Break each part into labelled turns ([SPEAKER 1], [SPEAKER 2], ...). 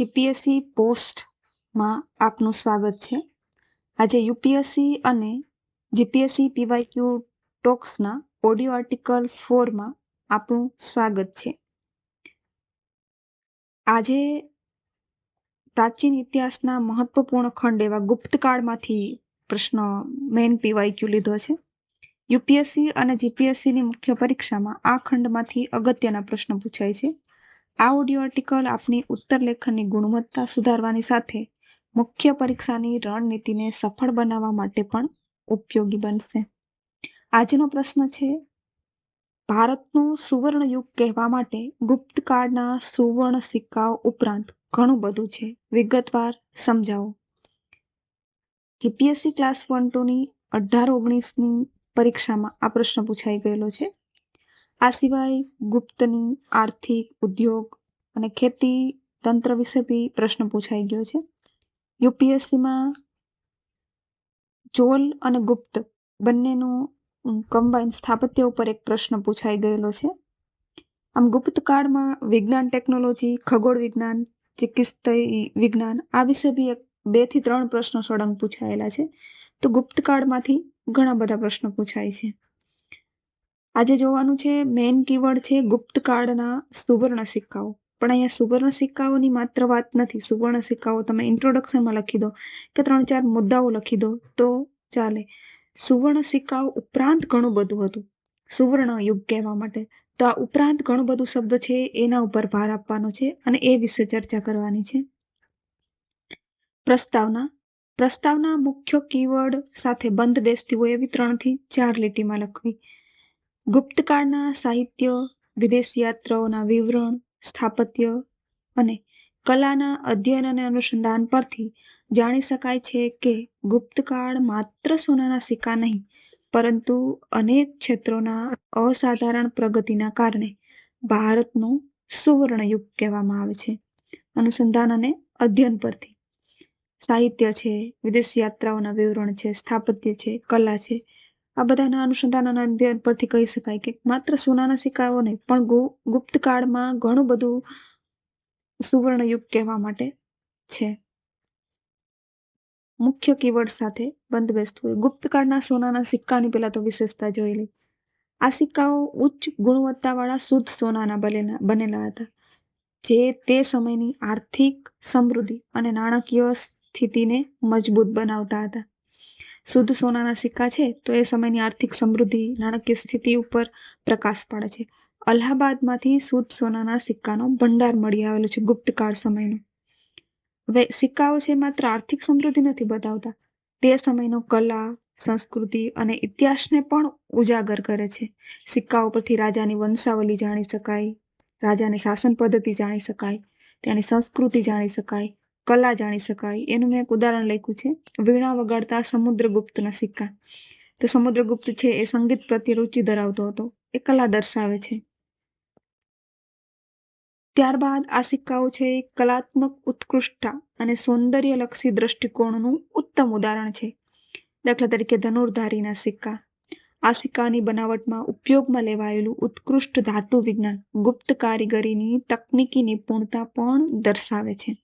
[SPEAKER 1] GPSC પોસ્ટમાં આપનું સ્વાગત છે. આજે યુપીએસસી અને જીપીએસસી પીવાયક્યુ ટોક્સના ઓડિયો આર્ટિકલ ફોરમાં આપનું સ્વાગત છે. આજે પ્રાચીન ઇતિહાસના મહત્વપૂર્ણ ખંડ એવા ગુપ્તકાળમાંથી પ્રશ્ન મેઇન પીવાયક્યુ લીધો છે. યુપીએસસી અને જીપીએસસીની મુખ્ય પરીક્ષામાં આ ખંડમાંથી અગત્યના પ્રશ્ન પૂછાય છે. આ ઓડિયો આર્ટિકલ આપની ઉત્તર લેખનની ગુણવત્તા સુધારવાની સાથે મુખ્ય પરીક્ષાની રણનીતિને સફળ બનાવવા માટે પણ ઉપયોગી બનશે. આજનો પ્રશ્ન છે, ભારતનું સુવર્ણ યુગ કહેવા માટે ગુપ્તકાળના સુવર્ણ સિક્કાઓ ઉપરાંત ઘણું બધું છે. વિગતવાર સમજાવો. જીપીએસસી ક્લાસ વન ટુની અઢાર ઓગણીસની પરીક્ષામાં આ પ્રશ્ન પૂછાઈ ગયેલો છે. આ સિવાય ગુપ્તની આર્થિક, ઉદ્યોગ અને ખેતી તંત્ર વિશે બી પ્રશ્ન પૂછાઈ ગયો છે. યુપીએસસીમાં ચોલ અને ગુપ્ત બંનેનું કમ્બાઈન સ્થાપત્ય ઉપર એક પ્રશ્ન પૂછાઈ ગયેલો છે. આમ ગુપ્ત કાળમાં વિજ્ઞાન ટેકનોલોજી ખગોળ વિજ્ઞાન ચિકિત્સા વિજ્ઞાન આ વિશે બી એક બેથી ત્રણ પ્રશ્નો સળંગ પૂછાયેલા છે. તો ગુપ્ત કાળમાંથી ઘણા બધા પ્રશ્નો પૂછાય છે. આજે જોવાનું છે મેઇન કીવર્ડ છે ગુપ્ત કાળના સુવર્ણ સિક્કાઓ. પણ અહીંયા સુવર્ણ સિક્કાઓની માત્ર વાત નથી. સુવર્ણ સિક્કાઓ તમે ઇન્ટ્રોડક્શનમાં લખી દો કે ત્રણ ચાર મુદ્દાઓ લખી દો તો ચાલે. સુવર્ણ સિક્કાઓ ઉપરાંત ઘણું બધું હતું. સુવર્ણ યુગ કહેવા માટે. તો આ ઉપરાંત ઘણું બધું શબ્દ છે એના ઉપર ભાર આપવાનો છે અને એ વિશે ચર્ચા કરવાની છે. પ્રસ્તાવના. પ્રસ્તાવના મુખ્ય કીવર્ડ સાથે બંધ બેસતી હોય એવી ત્રણથી ચાર લીટીમાં લખવી. ગુપ્તકાળના સાહિત્ય વિદેશ યાત્રાઓના વિવરણ સ્થાપત્ય અને કલાના અધ્યયન અને અનુસંધાન પરથી જાણી શકાય છે કે ગુપ્તકાળ માત્ર સોનાના સિક્કા નહીં, પરંતુ અનેક ક્ષેત્રોના અસાધારણ પ્રગતિના કારણે ભારતનું સુવર્ણ યુગ કહેવામાં આવે છે. અનુસંધાન અને અધ્યયન પરથી. સાહિત્ય છે, વિદેશ યાત્રાઓના વિવરણ છે, સ્થાપત્ય છે, કલા છે આ બધાના અનુસંધાન અને અધ્યયન પરથી કહી શકાય કે માત્ર સોનાના સિક્કાઓ નહીં પણ ગુપ્ત કાળમાં ઘણું બધું સુવર્ણયુગ કહેવા માટે છે. મુખ્ય કીવર્ડ સાથે બંધ બેસતું હોય ગુપ્તકાળના સોનાના સિક્કાની પહેલાં તો વિશેષતા જોઈ લઈ આ સિક્કાઓ ઉચ્ચ ગુણવત્તાવાળા શુદ્ધ સોનાના બનેલા બનેલા હતા, જે તે સમયની આર્થિક સમૃદ્ધિ અને નાણાકીય સ્થિતિને મજબૂત બનાવતા હતા. શુદ્ધ સોનાના સિક્કા છે, તો એ સમયની આર્થિક સમૃદ્ધિ નાણાકીય સ્થિતિ ઉપર પ્રકાશ પાડે છે. અલ્હાબાદમાંથી શુદ્ધ સોનાના સિક્કાનો ભંડાર મળી આવેલો છે ગુપ્તકાળ સમયનો. હવે સિક્કાઓ છે માત્ર આર્થિક સમૃદ્ધિ નથી બતાવતા, તે સમયનો કલા, સંસ્કૃતિ અને ઇતિહાસને પણ ઉજાગર કરે છે. સિક્કાઓ પરથી રાજાની વંશાવલી જાણી શકાય, રાજાની શાસન પદ્ધતિ જાણી શકાય ત્યાંની સંસ્કૃતિ જાણી શકાય કલા જાણી શકાય. એનું મેં એક ઉદાહરણ લખ્યું છે. વીણા વગાડતા સમુદ્રગુપ્તના સિક્કા તો સમુદ્રગુપ્ત છે એ સંગીત પ્રત્યે રુચિ ધરાવતો હતો. એ કલા દર્શાવે છે. ત્યારબાદ આ સિક્કાઓ છે કલાત્મક ઉત્કૃષ્ટતા અને સૌંદર્યલક્ષી દ્રષ્ટિકોણનું ઉત્તમ ઉદાહરણ છે. દાખલા તરીકે ધનુર્ધારીના સિક્કા. આ સિક્કાની બનાવટમાં ઉપયોગમાં લેવાયેલું ઉત્કૃષ્ટ ધાતુ વિજ્ઞાન ગુપ્ત કારીગરીની તકનીકી નિપુણતા પણ દર્શાવે છે.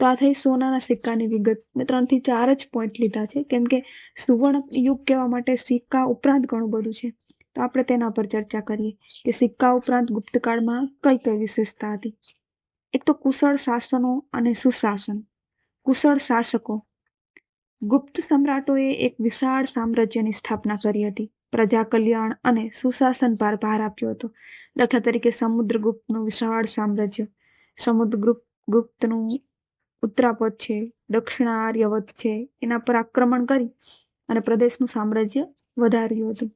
[SPEAKER 1] તો આ થઈ સોનાના સિક્કાની વિગત મેં ત્રણથી ચાર જ પોઈન્ટ લીધા છે. કેમ કે સુવર્ણ યુગ કહેવા માટે સિક્કા ઉપરાંત ઘણું બધું છે. તો આપણે તેના પર ચર્ચા કરીએ કે સિક્કા ઉપરાંત ગુપ્તકાળમાં કઈ કઈ વિશેષતા હતી? એક તો કુશળ શાસનો અને સુશાસન. કુશળ શાસકો. ગુપ્ત સમ્રાટોએ એક વિશાળ સામ્રાજ્યની સ્થાપના કરી હતી. પ્રજા કલ્યાણ અને સુશાસન પર ભાર આપ્યો હતો. દાખલા તરીકે સમુદ્રગુપ્તનું વિશાળ સામ્રાજ્ય. સમુદ્રગુપ્ત ગુપ્તનું ઉત્તરાપદ છે દક્ષિણ આર્યવત છે, એના પર આક્રમણ કરી અને પ્રદેશનું સામ્રાજ્ય વધાર્યું હતું.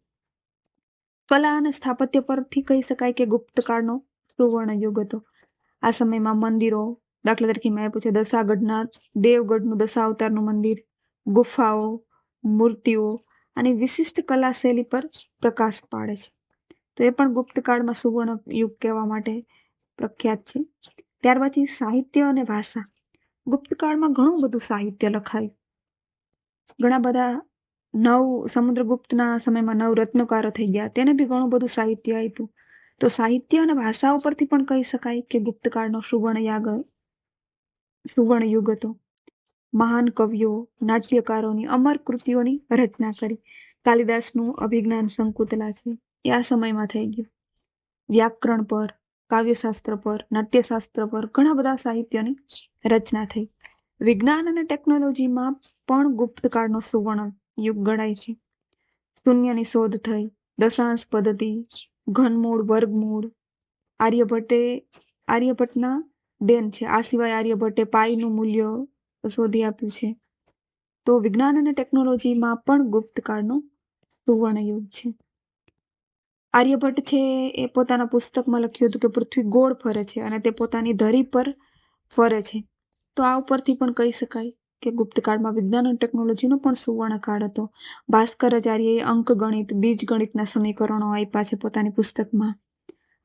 [SPEAKER 1] કલા અને સ્થાપત્ય પરથી કહી શકાય કે ગુપ્તકાળનો સુવર્ણ યુગ હતો. આ સમયમાં મંદિરો, દાખલા તરીકે મેં આપ્યું દશાગઢના દેવગઢનું દશા અવતારનું મંદિર, ગુફાઓ, મૂર્તિઓ અને વિશિષ્ટ કલા શૈલી પર પ્રકાશ પાડે છે. તો એ પણ ગુપ્તકાળમાં સુવર્ણ યુગ કહેવા માટે પ્રખ્યાત છે. ત્યાર પછી સાહિત્ય અને ભાષા. ગુપ્તકાળમાં ઘણું બધું સાહિત્ય લખાયું. ઘણા બધા નવ, સમુદ્રગુપ્તના સમયમાં નવ રત્નકારો થઈ ગયા. તેને બી ઘણું બધું સાહિત્ય આપ્યું. તો સાહિત્ય અને ભાષા ઉપરથી પણ કહી શકાય કે ગુપ્તકાળનો સુવર્ણ યાગ, સુવર્ણ યુગ હતો. મહાન કવિઓ, નાટ્યકારોની, અમર કૃતિઓની રચના કરી. કાલિદાસનું અભિજ્ઞાન સંકુતલા છે. એ આ સમયમાં થઈ ગયું. વ્યાકરણ પર કાવ્યશાસ્ત્ર પર, નાટ્યશાસ્ત્ર પર ઘણા બધા સાહિત્યની રચના થઈ. વિજ્ઞાન અને ટેકનોલોજીમાં પણ ગુપ્તકાળનો સુવર્ણ યુગ ગણાય છે. શૂન્યની શોધ થઈ, દશાંશ પદ્ધતિ, ઘનમૂળ, વર્ગમૂળ, આર્યભટ્ટે, આર્યભટ્ટના દેન છે. આ સિવાય આર્યભટ્ટે પાઈનું મૂલ્ય શોધી આપ્યું છે. તો વિજ્ઞાન અને ટેકનોલોજીમાં પણ ગુપ્તકાળનો સુવર્ણ યુગ છે. આર્યભટ્ટ છે એ પોતાના પુસ્તકમાં લખ્યું હતું કે પૃથ્વી ગોળ ફરે છે અને તે પોતાની ધરી પર ફરે છે. તો આ ઉપરથી પણ કહી શકાય કે ગુપ્તકાળમાં વિજ્ઞાન અને ટેકનોલોજીનો પણ સુવર્ણકાળ હતો. ભાસ્કરાચાર્યએ અંકગણિત બીજગણિતના સમીકરણો આપ્યા છે પોતાની પુસ્તકમાં.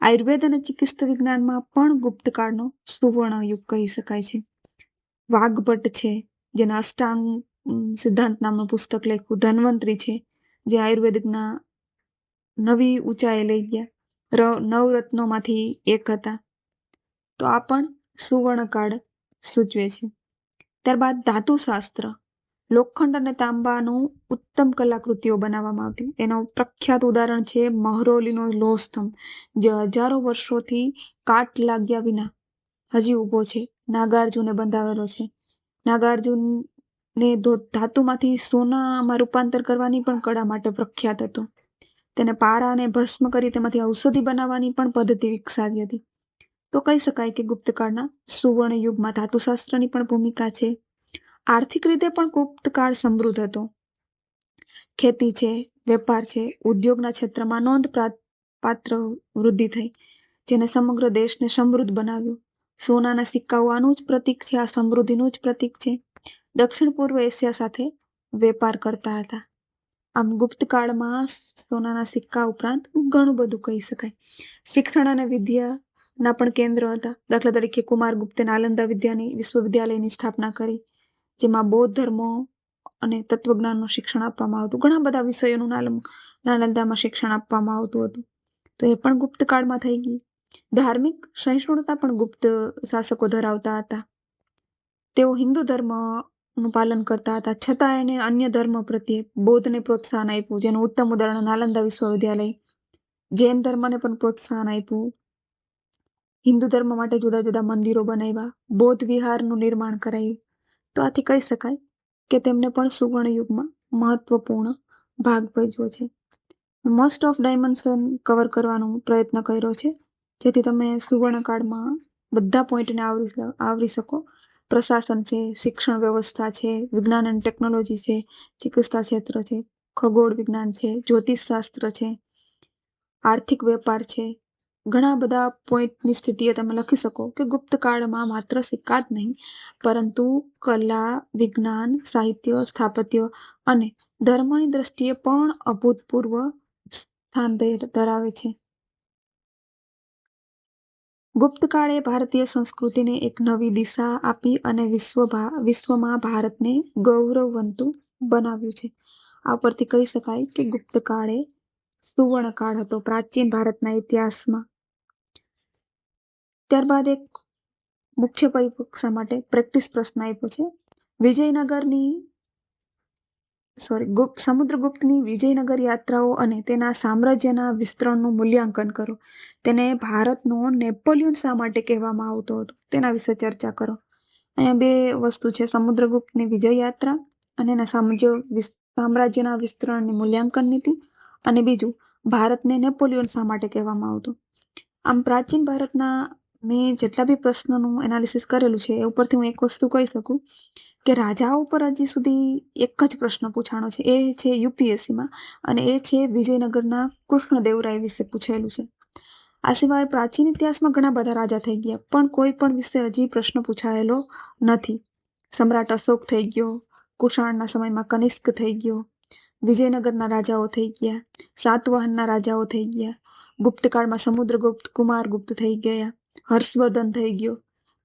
[SPEAKER 1] આયુર્વેદ અને ચિકિત્સા વિજ્ઞાનમાં પણ ગુપ્તકાળનો સુવર્ણ યુગ કહી શકાય છે. વાઘભટ્ટ છે, જેના અષ્ટાંગ સિદ્ધાંત નામનું પુસ્તક લખ્યું, ધન્વંતરી છે, જે આયુર્વેદિકના નવી ઊંચાઈ લઈ ગયા. નવરત્નોમાંથી એક હતા. તો આ પણ સુવર્ણકાળ સૂચવે છે. ત્યારબાદ ધાતુશાસ્ત્ર. લોખંડ અને તાંબાનું ઉત્તમ કલાકૃતિઓ બનાવવામાં આવતી. એનો પ્રખ્યાત ઉદાહરણ છે મહરોલીનો લોહ સ્તંભ જે હજારો વર્ષોથી કાટ લાગ્યા વિના હજી ઊભો છે. નાગાર્જુને બંધાવેલો છે. નાગાર્જુનને ધાતુમાંથી સોનામાં રૂપાંતર કરવાની પણ કળા માટે પ્રખ્યાત હતો. તેને પારા અને ભસ્મ કરી તેમાંથી ઔષધિ બનાવવાની પણ પદ્ધતિ વિકસાવી હતી. તો કહી શકાય કે ગુપ્તકાળના સુવર્ણ યુગમાં ધાતુશાસ્ત્રની પણ ભૂમિકા છે. આર્થિક રીતે પણ ગુપ્તકાળ સમૃદ્ધ હતો. ખેતી છે, વેપાર છે, ઉદ્યોગના ક્ષેત્રમાં નોંધ પાત્ર વૃદ્ધિ થઈ, જેને સમગ્ર દેશને સમૃદ્ધ બનાવ્યું. સોનાના સિક્કાઓ આનું જ પ્રતીક છે, આ સમૃદ્ધિનું જ પ્રતીક છે. દક્ષિણ પૂર્વ એશિયા સાથે વેપાર કરતા હતા. આમ ગુપ્તકાળમાં સોનાના સિક્કા ઉપરાંત ઘણું બધું કહી શકાય. શિક્ષણ અને વિદ્યાના પણ કેન્દ્ર હતા. દાખલા તરીકે કુમાર ગુપ્તે નાલંદા વિદ્યાની વિશ્વવિદ્યાલયની સ્થાપના કરી, જેમાં બૌદ્ધ ધર્મો અને તત્વજ્ઞાનનું શિક્ષણ આપવામાં આવતું. ઘણા બધા વિષયોનું નાલંદામાં શિક્ષણ આપવામાં આવતું હતું. તો એ પણ ગુપ્તકાળમાં થઈ ગઈ ધાર્મિક સહિષ્ણુતા પણ ગુપ્ત શાસકો ધરાવતા હતા. તેઓ હિન્દુ ધર્મનું પાલન કરતા હતા. છતાં એને અન્ય ધર્મ પ્રત્યે બૌદ્ધને પ્રોત્સાહન આપ્યું, જેનું ઉત્તમ ઉદાહરણ નાલંદા વિશ્વવિદ્યાલય. જૈન ધર્મને પણ પ્રોત્સાહન આપ્યું. હિન્દુ ધર્મ માટે જુદા જુદા મંદિરો બનાવ્યા, બૌદ્ધ વિહારનું નિર્માણ કરાયું. તો આથી કહી શકાય કે તેમને પણ સુવર્ણ યુગમાં મહત્વપૂર્ણ ભાગ ભજવ્યો છે. મોસ્ટ ઓફ ડાયમેન્શન કવર કરવાનો પ્રયત્ન કર્યો છે. જેથી તમે સુવર્ણકાળમાં બધા પોઈન્ટને આવરી આવરી શકો. પ્રશાસન છે, શિક્ષણ વ્યવસ્થા છે, વિજ્ઞાન અને ટેકનોલોજી છે, ચિકિત્સા ક્ષેત્ર છે, ખગોળ વિજ્ઞાન છે, જ્યોતિષશાસ્ત્ર છે, આર્થિક વેપાર છે. ઘણા બધા પોઈન્ટની સ્થિતિએ તમે લખી શકો કે ગુપ્તકાળમાં માત્ર સિક્કા જ નહીં, પરંતુ કલા, વિજ્ઞાન, સાહિત્ય, સ્થાપત્ય અને ધર્મની દ્રષ્ટિએ પણ અભૂતપૂર્વ સ્થાન ધરાવે છે. ગુપ્તકાળે ભારતીય સંસ્કૃતિને એક નવી દિશા આપી અને વિશ્વ વિશ્વમાં ભારતને ગૌરવવંતું બનાવ્યું છે. આ પરથી કહી શકાય કે ગુપ્તકાળે સુવર્ણકાળ હતો, પ્રાચીન ભારતના ઇતિહાસમાં. ત્યારબાદ એક મુખ્ય પરીક્ષા માટે પ્રેક્ટિસ પ્રશ્ન આપ્યો છે. વિજયનગરની સોરી ગુપ્ત, સમુદ્રગુપ્તની વિજયનગર યાત્રાઓ અને તેના સામ્રાજ્યના વિસ્તરણનું મૂલ્યાંકન કરો. તેને ભારતનો નેપોલિયન શા માટે કહેવામાં આવતો હતો? તેના વિશે ચર્ચા કરો. અહીંયા બે વસ્તુ છે, સમુદ્રગુપ્તની વિજય યાત્રા અને એના સામ્રાજ્ય સામ્રાજ્યના વિસ્તરણની મૂલ્યાંકન નીતિ અને બીજું, ભારતને નેપોલિયન શા માટે કહેવામાં આવતું? આમ પ્રાચીન ભારતના મેં જેટલા બી પ્રશ્નોનું એનાલિસિસ કરેલું છે, એ ઉપરથી હું એક વસ્તુ કહી શકું. કે રાજાઓ પર હજી સુધી એક જ પ્રશ્ન પૂછાણો છે. એ છે યુપીએસસીમાં અને એ છે વિજયનગરના કૃષ્ણદેવરાય વિશે પૂછેલું છે. આ સિવાય પ્રાચીન ઇતિહાસમાં ઘણા બધા રાજા થઈ ગયા, પણ કોઈ પણ વિશે હજી પ્રશ્ન પૂછાયેલો નથી. સમ્રાટ અશોક થઈ ગયો, કુષાણના સમયમાં કનિષ્ક થઈ ગયો, વિજયનગરના રાજાઓ થઈ ગયા, સાતવાહનના રાજાઓ થઈ ગયા, ગુપ્તકાળમાં સમુદ્રગુપ્ત કુમારગુપ્ત થઈ ગયા, હર્ષવર્ધન થઈ ગયો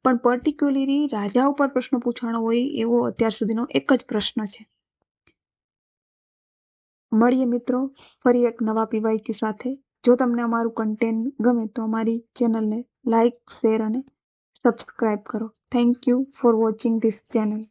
[SPEAKER 1] પણ પર્ટિક્યુલરલી રાજા ઉપર પ્રશ્ન પૂછાણો હોય એવો અત્યાર સુધીનો એક જ પ્રશ્ન છે. મળીએ મિત્રો, ફરી એક નવા પીવાયક્યુ સાથે. જો તમને અમારું કન્ટેન્ટ ગમે તો અમારી ચેનલને લાઇક શેર અને સબસ્ક્રાઈબ કરો. Thank you for watching this channel